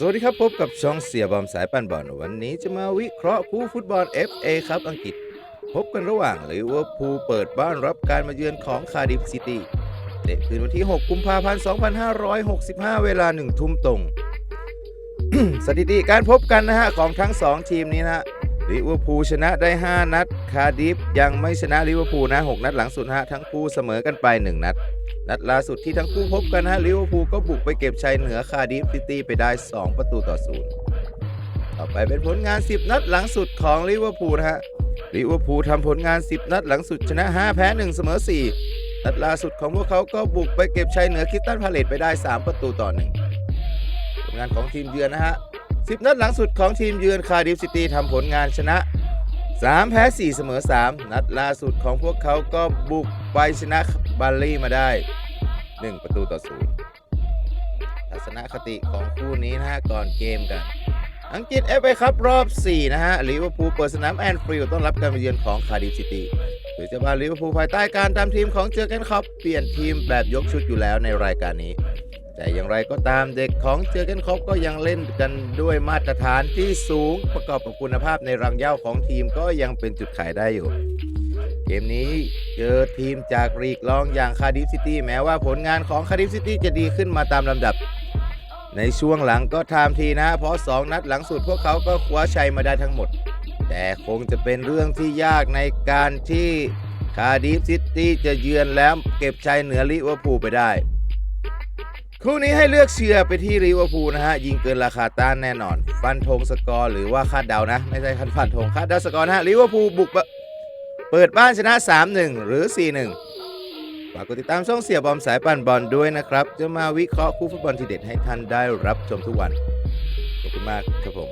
สวัสดีครับพบกับช่องเสียบอมสายปั่นบอลวันนี้จะมาวิเคราะห์คู่ฟุตบอล FA ครับอังกฤษ พบกันระหว่างลิเวอร์พูลเปิดบ้านรับการมาเยือนของคาร์ดิฟซิตี้เตะคืนวันที่ 6 กุมภาพันธ์ 2565 เวลา 1 ทุ่มตรง สถิติการพบกันนะฮะ ของทั้ง 2 ทีมนี้นะฮะลิเวอร์พูลชนะได้ 5 นัด คาร์ดิฟยังไม่ชนะลิเวอร์พูลนะ 6 นัดหลังสุดนะฮะทั้งคู่เสมอกันไป 1 นัด นัดล่าสุดที่ทั้งคู่พบกันนะฮะลิเวอร์พูลก็บุกไปเก็บชัยเหนือคาดิฟซิตี้ไปได้ 2 ประตูต่อศูนย์ต่อไปเป็นผลงาน 10 นัดหลังสุดของลิเวอร์พูลนะฮะลิเวอร์พูลทำผลงาน 10 นัดหลังสุดชนะ 5 แพ้ 1 เสมอ 4 นัดล่าสุดของพวกเขาก็บุกไปเก็บชัยเหนือคริสตันพาเลตไปได้ 3 ประตูต่อ1ผลงานของทีมเยือนนะฮะ 10 นัดหลังสุดของทีมเยือนคาดิฟซิตี้ทำผลงานชนะ 3 แพ้ 4 เสมอ 3 นัดล่าสุดของพวกเขาก็บุกไปชนะบัลลี่มาได้ 1 ประตูต่อศูนย์ทัศนคติของคู่นี้นะฮะ ก่อนเกมกัน อังกฤษเอฟเอคัพรอบ 4 นะฮะลิเวอร์พูลเปิดสนามแอนฟิลด์ต้อนรับการมาเยือนของคาร์ดิฟซิตี้โดยเฉพาลิเวอร์พูลภายใต้การตามทีมของเจอร์เกนคอปเปลี่ยนทีมแบบยกชุดอยู่แล้วในรายการนี้ แต่อย่างไรก็ตามเด็กของเจอเกนคอปก็ยังเล่นกันด้วยมาตรฐานที่สูงประกอบกับคุณภาพในรังเหย้าของทีมก็ยังเป็นจุดขายได้อยู่ เกมนี้เจอทีมจากรีกรองอย่างคาร์ดิฟซิตี้แม้ว่าผลงานของคาร์ดิฟซิตี้จะดีขึ้นมาตามลำดับ ในช่วงหลังก็ทำทีนะ เพราะ 2 นัดหลังสุดพวกเขาก็คว้าชัยมาได้ทั้งหมด แต่คงจะเป็นเรื่องที่ยากในการที่คาร์ดิฟซิตี้จะเยือนแล้วเก็บชัยเหนือลิเวอร์พูลไปได้ คู่นี้ให้เลือกเชียร์ไปที่ลิเวอร์พูลนะฮะ ยิงเกินราคาต้านแน่นอน ฟันธงสกอร์หรือว่าคาดเดานะ ไม่ใช่คันฟันธงคาดเดาสกอร์นะฮะลิเวอร์พูลบุกเปิดบ้านชนะ 3-1 หรือ 4-1 ฝากกดติดตามช่องเสียบอมสายปั่นบอลด้วยนะครับ จะมาวิเคราะห์คู่ฟุตบอลทีเด็ดให้ท่านได้รับชมทุกวัน ขอบคุณมากครับผม